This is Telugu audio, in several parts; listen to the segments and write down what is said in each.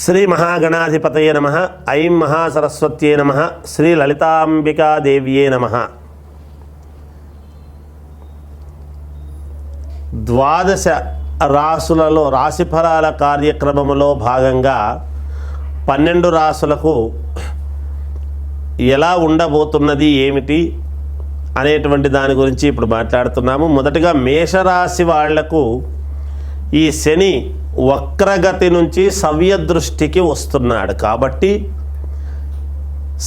శ్రీ మహాగణాధిపతయ నమ ఐం మహాసరస్వత్యే నమ శ్రీ లలితాంబికాదేవ్యే నమ. ద్వాదశ రాసులలో రాశిఫలాల కార్యక్రమంలో భాగంగా పన్నెండు రాసులకు ఎలా ఉండబోతున్నది ఏమిటి అనేటువంటి దాని గురించి ఇప్పుడు మాట్లాడుతున్నాము. మొదటగా మేషరాశి వాళ్ళకు ఈ శని వక్రగతి నుంచి సవ్యదృష్టికి వస్తున్నాడు. కాబట్టి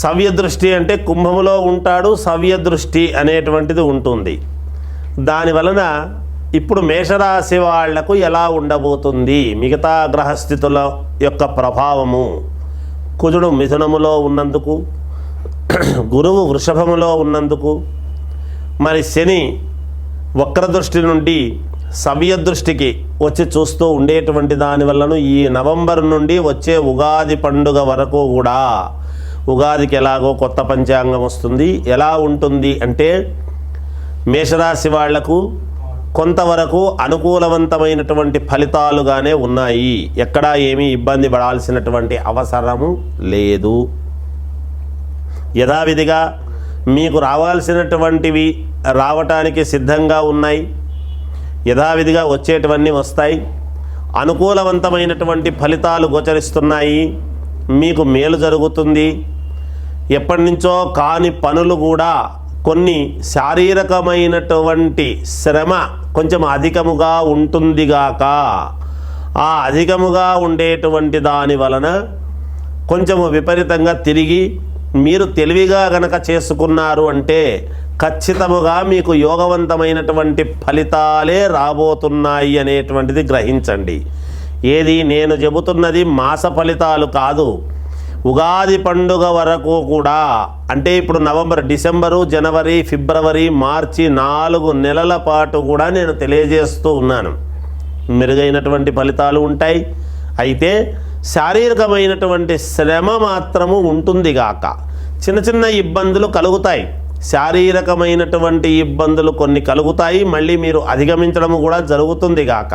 సవ్యదృష్టి అంటే కుంభములో ఉంటాడు సవ్యదృష్టి అనేటువంటిది ఉంటుంది. దాని వలన ఇప్పుడు మేషరాశి వాళ్ళకు ఎలా ఉండబోతుంది? మిగతా గ్రహస్థితుల యొక్క ప్రభావము. కుజుడు మిథునములో ఉన్నందుకు గురువు వృషభములో ఉన్నందుకు మరి శని వక్రదృష్టి నుండి సవ్యదృష్టికి వచ్చి చూస్తూ ఉండేటువంటి దానివల్లను ఈ నవంబర్ నుండి వచ్చే ఉగాది పండుగ వరకు కూడా ఉగాదికి ఎలాగో కొత్త పంచాంగం వస్తుంది. ఎలా ఉంటుంది అంటే మేషరాశి వాళ్ళకు కొంతవరకు అనుకూలవంతమైనటువంటి ఫలితాలుగానే ఉన్నాయి. ఎక్కడా ఏమీ ఇబ్బంది పడాల్సినటువంటి అవసరము లేదు. యథావిధిగా మీకు రావాల్సినటువంటివి రావటానికి సిద్ధంగా ఉన్నాయి. యథావిధిగా వచ్చేటివన్నీ వస్తాయి. అనుకూలవంతమైనటువంటి ఫలితాలు గోచరిస్తున్నాయి. మీకు మేలు జరుగుతుంది. ఎప్పటి నుంచో కాని పనులు కూడా కొన్ని శారీరకమైనటువంటి శ్రమ కొంచెం అధికముగా ఉంటుందిగాక. ఆ అధికముగా ఉండేటువంటి దాని వలన కొంచెము విపరీతంగా తిరిగి మీరు తెలివిగా గనక చేసుకున్నారు అంటే ఖచ్చితముగా మీకు యోగవంతమైనటువంటి ఫలితాలే రాబోతున్నాయి అనేటువంటిది గ్రహించండి. ఏది నేను చెబుతున్నది మాస ఫలితాలు కాదు. ఉగాది పండుగ వరకు కూడా అంటే ఇప్పుడు నవంబర్ డిసెంబరు జనవరి ఫిబ్రవరి మార్చి నాలుగు నెలల పాటు కూడా నేను తెలియజేస్తూ ఉన్నాను. మెరుగైనటువంటి ఫలితాలు ఉంటాయి. అయితే శారీరకమైనటువంటి శ్రమ మాత్రము ఉంటుంది గాక చిన్న చిన్న ఇబ్బందులు కలుగుతాయి. శారీరకమైనటువంటి ఇబ్బందులు కొన్ని కలుగుతాయి. మళ్ళీ మీరు అధిగమించడం కూడా జరుగుతుంది గాక.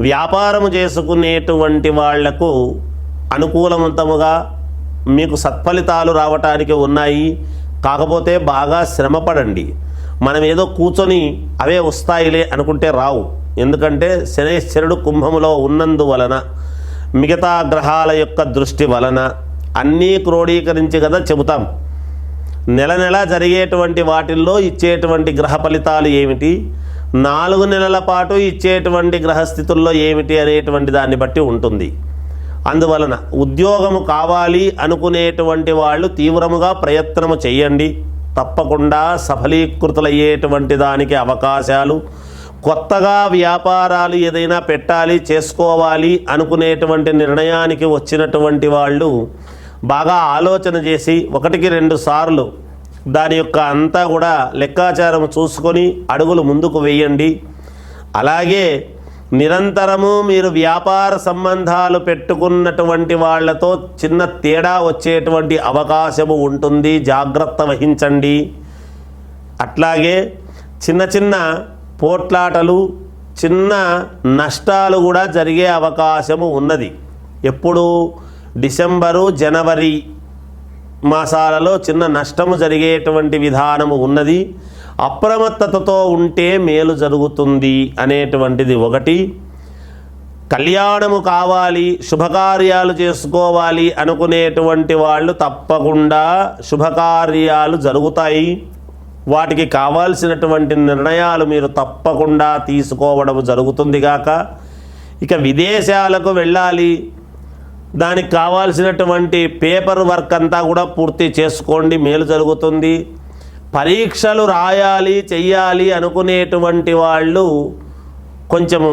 వ్యాపారము చేసుకునేటువంటి వాళ్ళకు అనుకూలవంతముగా మీకు సత్ఫలితాలు రావటానికి ఉన్నాయి. కాకపోతే బాగా శ్రమపడండి. మనం ఏదో కూర్చొని అవే వస్తాయిలే అనుకుంటే రావు. ఎందుకంటే శనేశ్వరుడు కుంభములో ఉన్నందువలన మిగతా గ్రహాల యొక్క దృష్టి వలన అన్నీ క్రోడీకరించి కదా చెబుతాం. నెల నెల జరిగేటువంటి వాటిల్లో ఇచ్చేటువంటి గ్రహ ఫలితాలు ఏమిటి? నాలుగు నెలల పాటు ఇచ్చేటువంటి గ్రహస్థితుల్లో ఏమిటి అనేటువంటి దాన్ని బట్టి ఉంటుంది. అందువలన ఉద్యోగము కావాలి అనుకునేటువంటి వాళ్ళు తీవ్రముగా ప్రయత్నము చేయండి. తప్పకుండా సఫలీకృతులయ్యేటువంటి దానికి అవకాశాలు. కొత్తగా వ్యాపారాలు ఏదైనా పెట్టాలి చేసుకోవాలి అనుకునేటువంటి నిర్ణయానికి వచ్చినటువంటి వాళ్ళు బాగా ఆలోచన చేసి ఒకటికి రెండు సార్లు దాని యొక్క అంతా కూడా లెక్కాచారం చూసుకొని అడుగులు ముందుకు వేయండి. అలాగే నిరంతరము మీరు వ్యాపార సంబంధాలు పెట్టుకున్నటువంటి వాళ్ళతో చిన్న తేడా వచ్చేటువంటి అవకాశము ఉంటుంది. జాగ్రత్త వహించండి. అట్లాగే చిన్న చిన్న పోట్లాటలు చిన్న నష్టాలు కూడా జరిగే అవకాశము ఉన్నది. ఎప్పుడు డిసెంబరు జనవరి మాసాలలో చిన్న నష్టము జరిగేటువంటి విధానము ఉన్నది. అప్రమత్తతతో ఉంటే మేలు జరుగుతుంది అనేటువంటిది ఒకటి. కళ్యాణము కావాలి శుభకార్యాలు చేసుకోవాలి అనుకునేటువంటి వాళ్ళు తప్పకుండా శుభకార్యాలు జరుగుతాయి. వాటికి కావాల్సినటువంటి నిర్ణయాలు మీరు తప్పకుండా తీసుకోవడం జరుగుతుంది గాక. ఇక విదేశాలకు వెళ్ళాలి. దానికి కావాల్సినటువంటి పేపర్ వర్క్ అంతా కూడా పూర్తి చేసుకోండి మేలు జరుగుతుంది. పరీక్షలు రాయాలి చెయ్యాలి అనుకునేటువంటి వాళ్ళు కొంచెము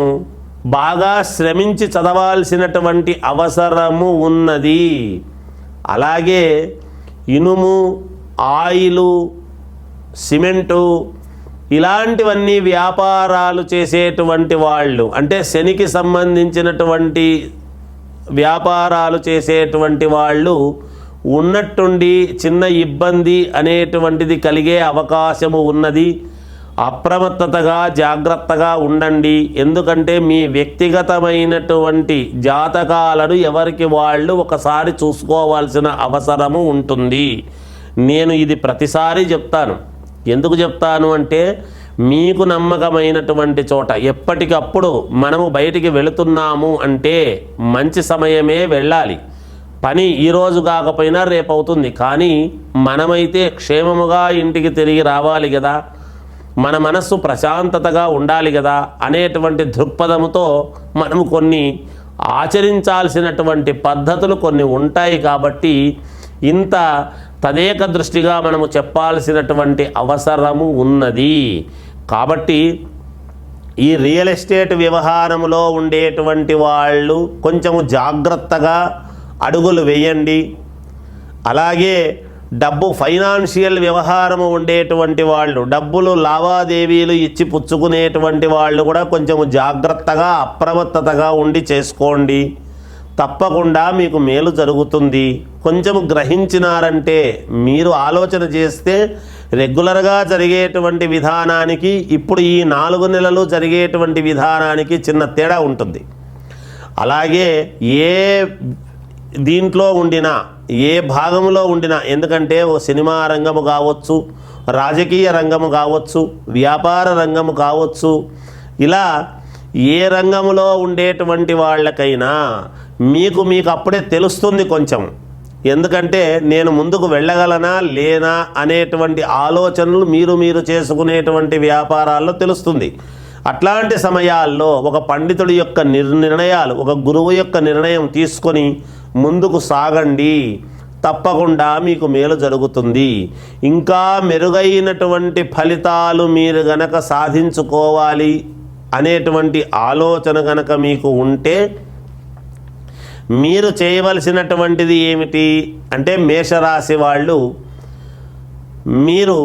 బాగా శ్రమించి చదవాల్సినటువంటి అవసరము ఉన్నది. అలాగే ఇనుము ఆయిలు సిమెంటు ఇలాంటివన్నీ వ్యాపారాలు చేసేటువంటి వాళ్ళు అంటే శనికి సంబంధించినటువంటి వ్యాపారాలు చేసేటువంటి వాళ్ళు ఉన్నట్టుండి చిన్న ఇబ్బంది అనేటువంటిది కలిగే అవకాశము ఉన్నది. అప్రమత్తతగా జాగ్రత్తగా ఉండండి. ఎందుకంటే మీ వ్యక్తిగతమైనటువంటి జాతకాలను ఎవరికి వాళ్ళు ఒకసారి చూసుకోవాల్సిన అవసరము ఉంటుంది. నేను ఇది ప్రతిసారి చెప్తాను. ఎందుకు చెప్తాను అంటే మీకు నమ్మకమైనటువంటి చోట ఎప్పటికప్పుడు మనము బయటికి వెళుతున్నాము అంటే మంచి సమయమే వెళ్ళాలి. పని ఈరోజు కాకపోయినా రేపు అవుతుంది. కానీ మనమైతే క్షేమముగా ఇంటికి తిరిగి రావాలి కదా మన మనస్సు ప్రశాంతతగా ఉండాలి కదా అనేటువంటి దృక్పథముతో మనము కొన్ని ఆచరించాల్సినటువంటి పద్ధతులు కొన్ని ఉంటాయి కాబట్టి ఇంత తదేక దృష్టిగా మనము చెప్పాల్సినటువంటి అవసరము ఉన్నది. కాబట్టి ఈ రియల్ ఎస్టేట్ వ్యవహారంలో ఉండేటువంటి వాళ్ళు కొంచెము జాగ్రత్తగా అడుగులు వేయండి. అలాగే డబ్బు ఫైనాన్షియల్ వ్యవహారము ఉండేటువంటి వాళ్ళు డబ్బులు లావాదేవీలు ఇచ్చి పుచ్చుకునేటువంటి వాళ్ళు కూడా కొంచెం జాగ్రత్తగా అప్రమత్తతగా ఉండి చేసుకోండి. తప్పకుండా మీకు మేలు జరుగుతుంది. కొంచెం గ్రహించినారంటే మీరు ఆలోచన చేస్తే రెగ్యులర్గా జరిగేటువంటి విధానానికి ఇప్పుడు ఈ నాలుగు నెలలు జరిగేటువంటి విధానానికి చిన్న తేడా ఉంటుంది. అలాగే ఏ దీంట్లో ఉండినా ఏ భాగంలో ఉండినా ఎందుకంటే ఓ సినిమా రంగము కావచ్చు రాజకీయ రంగము కావచ్చు వ్యాపార రంగము కావచ్చు ఇలా ఏ రంగంలో ఉండేటువంటి వాళ్ళకైనా మీకు మీకు అప్పుడే తెలుస్తుంది కొంచెం. ఎందుకంటే నేను ముందుకు వెళ్ళగలనా లేనా అనేటువంటి ఆలోచనలు మీరు మీరు చేసుకునేటువంటి వ్యాపారాల్లో తెలుస్తుంది. అట్లాంటి సమయాల్లో ఒక పండితుడి యొక్క నిర్- నిర్ణయాలు ఒక గురువు యొక్క నిర్ణయం తీసుకొని ముందుకు సాగండి. తప్పకుండా మీకు మేలు జరుగుతుంది. ఇంకా మెరుగైనటువంటి ఫలితాలు మీరు గనక సాధించుకోవాలి అనేటువంటి ఆలోచన గనక మీకు ఉంటే మీరు చేయవలసినటువంటిది ఏమిటి? అంటే మేషరాశి వాళ్ళు మీరు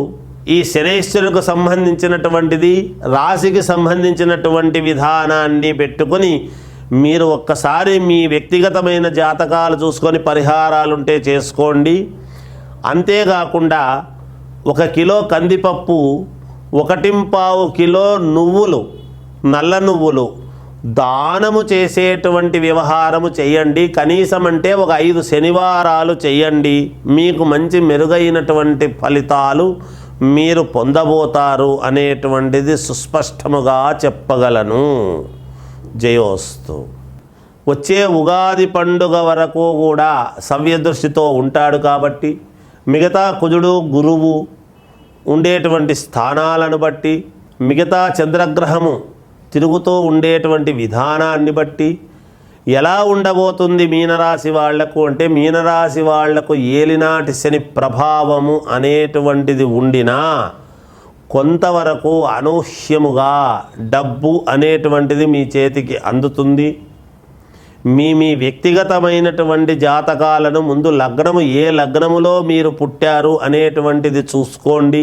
ఈ శనేశ్వరుకు సంబంధించినటువంటిది రాశికి సంబంధించినటువంటి విధానాన్ని పెట్టుకొని మీరు ఒక్కసారి మీ వ్యక్తిగతమైన జాతకాలు చూసుకొని పరిహారాలుంటే చేసుకోండి. అంతేకాకుండా ఒక కిలో కందిపప్పు ఒకటింపావు కిలో నువ్వులు నల్ల నువ్వులు దానము చేసేటువంటి వ్యవహారము చేయండి. కనీసం అంటే ఒక ఐదు శనివారాలు చేయండి. మీకు మంచి మెరుగైనటువంటి ఫలితాలు మీరు పొందబోతారు అనేటువంటిది సుస్పష్టముగా చెప్పగలను. జయోస్తు. వచ్చే ఉగాది పండుగ వరకు కూడా సవ్యదృష్టితో ఉంటాడు కాబట్టి మిగతా కుజుడు గురువు ఉండేటువంటి స్థానాలను బట్టి మిగతా చంద్రగ్రహము తిరుగుతూ ఉండేటువంటి విధానాన్ని బట్టి ఎలా ఉండబోతుంది మీనరాశి వాళ్ళకు అంటే మీనరాశి వాళ్ళకు ఏలినాటి శని ప్రభావము అనేటువంటిది ఉండినా కొంతవరకు అనూహ్యముగా డబ్బు అనేటువంటిది మీ చేతికి అందుతుంది. మీ మీ వ్యక్తిగతమైనటువంటి జాతకాలను ముందు లగ్నము ఏ లగ్నములో మీరు పుట్టారు అనేటువంటిది చూసుకోండి.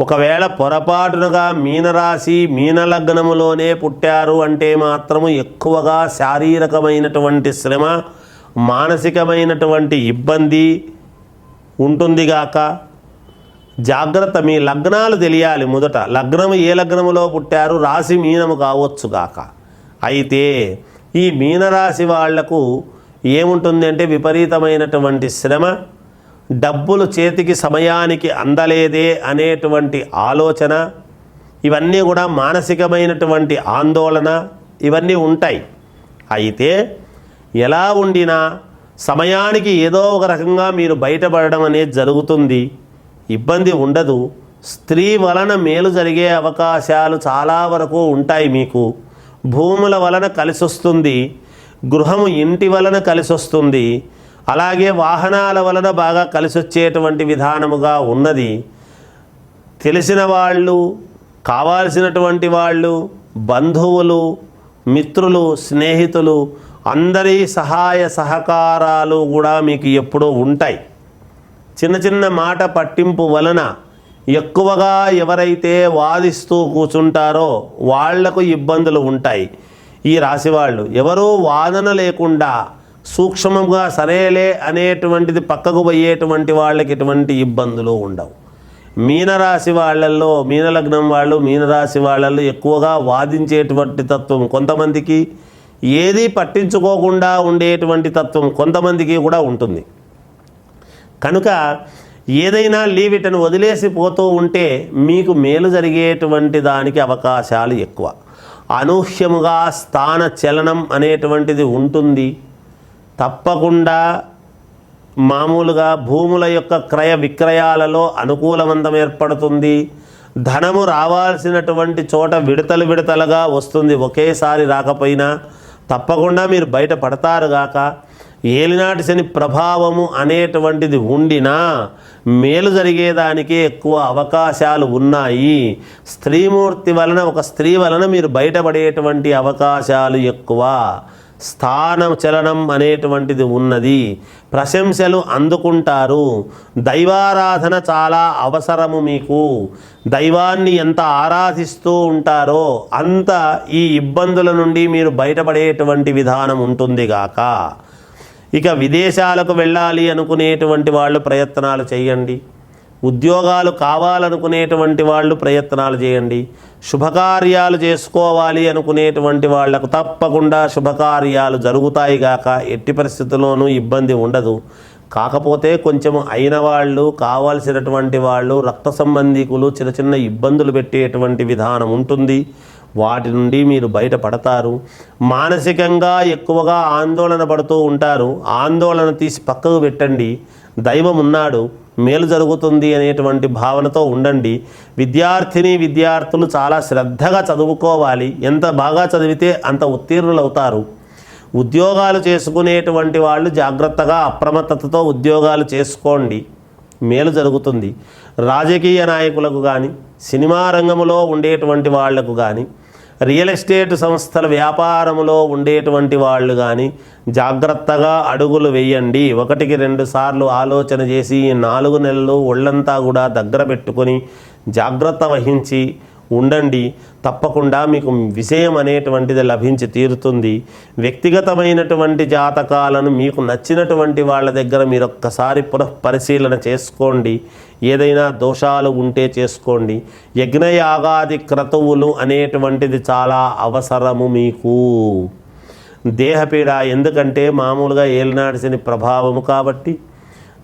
ఒకవేళ పొరపాటునగా మీనరాశి మీన లగ్నములోనే పుట్టారు అంటే మాత్రము ఎక్కువగా శారీరకమైనటువంటి శ్రమ మానసికమైనటువంటి ఇబ్బంది ఉంటుందిగాక జాగ్రత్త మీ లగ్నాలు తెలియాలి మొదట. లగ్నము ఏ లగ్నములో పుట్టారు? రాశి మీనము కావచ్చుగాక అయితే ఈ మీనరాశి వాళ్ళకు ఏముంటుంది అంటే విపరీతమైనటువంటి శ్రమ డబ్బులు చేతికి సమయానికి అందలేదే అనేటువంటి ఆలోచన ఇవన్నీ కూడా మానసికమైనటువంటి ఆందోళన ఇవన్నీ ఉంటాయి. అయితే ఎలా ఉండినా సమయానికి ఏదో ఒక రకంగా మీరు బయటపడడం అనేది జరుగుతుంది. ఇబ్బంది ఉండదు. స్త్రీ వలన మేలు జరిగే అవకాశాలు చాలా వరకు ఉంటాయి మీకు. భూముల వలన కలిసి వస్తుంది గృహము ఇంటి వలన కలిసి వస్తుంది అలాగే వాహనాల వలన బాగా కలిసి వచ్చేటువంటి విధానముగా ఉన్నది. తెలిసిన వాళ్ళు కావాల్సినటువంటి వాళ్ళు బంధువులు మిత్రులు స్నేహితులు అందరి సహాయ సహకారాలు కూడా మీకు ఎప్పుడూ ఉంటాయి. చిన్న చిన్న మాట పట్టింపు వలన ఎక్కువగా ఎవరైతే వాదిస్తూ కూర్చుంటారో వాళ్ళకు ఇబ్బందులు ఉంటాయి. ఈ రాశివాళ్ళు ఎవరూ వాదన లేకుండా సూక్ష్మంగా సరేలే అనేటువంటిది పక్కకు పోయేటువంటి వాళ్ళకి ఎటువంటి ఇబ్బందులు ఉండవు. మీనరాశి వాళ్ళల్లో మీనలగ్నం వాళ్ళు మీనరాశి వాళ్ళల్లో ఎక్కువగా వాదించేటువంటి తత్వం కొంతమందికి ఏది పట్టించుకోకుండా ఉండేటువంటి తత్వం కొంతమందికి కూడా ఉంటుంది. కనుక ఏదైనా లీవ్ ఇటను వదిలేసి పోతూ ఉంటే మీకు మేలు జరిగేటువంటి దానికి అవకాశాలు ఎక్కువ. అనూహ్యముగా స్థాన చలనం అనేటువంటిది ఉంటుంది. తప్పకుండా మామూలుగా భూముల యొక్క క్రయ విక్రయాలలో అనుకూలవంతం ఏర్పడుతుంది. ధనము రావాల్సినటువంటి చోట విడతలు విడతలుగా వస్తుంది. ఒకేసారి రాకపోయినా తప్పకుండా మీరు బయటపడతారు గాక. ఏలినాటి శని ప్రభావము అనేటువంటిది ఉండినా మేలు జరిగేదానికి ఎక్కువ అవకాశాలు ఉన్నాయి. స్త్రీమూర్తి వలన ఒక స్త్రీ వలన మీరు బయటపడేటువంటి అవకాశాలు ఎక్కువ. స్థానం చలనం అనేటువంటిది ఉన్నది. ప్రశంసలు అందుకుంటారు. దైవారాధన చాలా అవసరము మీకు. దైవాన్ని ఎంత ఆరాధిస్తూ ఉంటారో అంత ఈ ఇబ్బందుల నుండి మీరు బయటపడేటువంటి విధానం ఉంటుంది గాక. ఇక విదేశాలకు వెళ్ళాలి అనుకునేటువంటి వాళ్ళు ప్రయత్నాలు చేయండి. ఉద్యోగాలు కావాలనుకునేటువంటి వాళ్ళు ప్రయత్నాలు చేయండి. శుభకార్యాలు చేసుకోవాలి అనుకునేటువంటి వాళ్ళకు తప్పకుండా శుభకార్యాలు జరుగుతాయి గాక. ఎట్టి పరిస్థితుల్లోనూ ఇబ్బంది ఉండదు. కాకపోతే కొంచెం అయిన వాళ్ళు కావాల్సినటువంటి వాళ్ళు రక్త సంబంధికులు చిన్న చిన్న ఇబ్బందులు పెట్టేటువంటి విధానం ఉంటుంది. వాటి నుండి మీరు బయటపడతారు. మానసికంగా ఎక్కువగా ఆందోళన పడుతూ ఉంటారు. ఆందోళన తీసి పక్కకు పెట్టండి. దైవం ఉన్నాడు. మేలు జరుగుతుంది అనేటువంటి భావనతో ఉండండి. విద్యార్థిని విద్యార్థులు చాలా శ్రద్ధగా చదువుకోవాలి. ఎంత బాగా చదివితే అంత ఉత్తీర్ణులు అవుతారు ఉద్యోగాలు చేసుకునేటువంటి వాళ్ళు జాగ్రత్తగా అప్రమత్తతతో ఉద్యోగాలు చేసుకోండి. మేలు జరుగుతుంది. రాజకీయ నాయకులకు కానీ సినిమా రంగంలో ఉండేటువంటి వాళ్ళకు కానీ రియల్ ఎస్టేట్ సంస్థల వ్యాపారములో ఉండేటువంటి వాళ్ళు కానీ జాగ్రత్తగా అడుగులు వేయండి. ఒకటికి రెండు సార్లు ఆలోచన చేసి నాలుగు నెలలు ఒళ్ళంతా కూడా దగ్గర పెట్టుకొని జాగ్రత్త వహించి ఉండండి. తప్పకుండా మీకు విషయం అనేటువంటిది లభించి తీరుతుంది. వ్యక్తిగతమైనటువంటి జాతకాలను మీకు నచ్చినటువంటి వాళ్ళ దగ్గర మీరు ఒక్కసారి పునః పరిశీలన చేసుకోండి. ఏదైనా దోషాలు ఉంటే చేసుకోండి. యజ్ఞయాగాది క్రతువులు అనేటువంటిది చాలా అవసరము మీకు. దేహపీడ ఎందుకంటే మామూలుగా ఏలినాడిసిన ప్రభావము కాబట్టి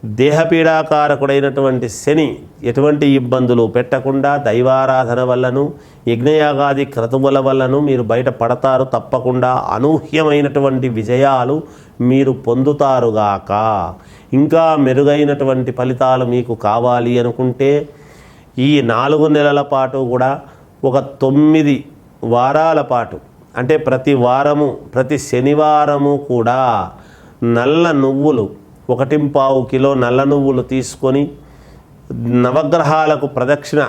దేహపీడాకారకుడైనటువంటి శని ఎటువంటి ఇబ్బందులు పెట్టకుండా దైవారాధన వల్లను యజ్ఞయాగాది క్రతువుల వల్లను మీరు బయట పడతారు తప్పకుండా. అనూహ్యమైనటువంటి విజయాలు మీరు పొందుతారుగాక ఇంకా మెరుగైనటువంటి ఫలితాలు మీకు కావాలి అనుకుంటే ఈ నాలుగు నెలల పాటు కూడా ఒక తొమ్మిది వారాల పాటు అంటే ప్రతి వారము ప్రతి శనివారము కూడా నల్ల నువ్వులు ఒకటింపావు కిలో నల్ల నువ్వులు తీసుకొని నవగ్రహాలకు ప్రదక్షిణ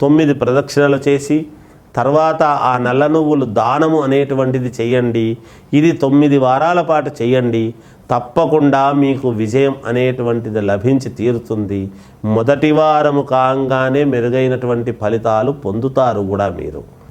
తొమ్మిది ప్రదక్షిణలు చేసి తర్వాత ఆ నల్ల నువ్వులు దానము అనేటువంటిది చేయండి. ఇది తొమ్మిది వారాల పాటు చేయండి. తప్పకుండా మీకు విజయం అనేటువంటిది లభించి తీరుతుంది. మొదటి వారము కాగానే మెరుగైనటువంటి ఫలితాలు పొందుతారు కూడా మీరు.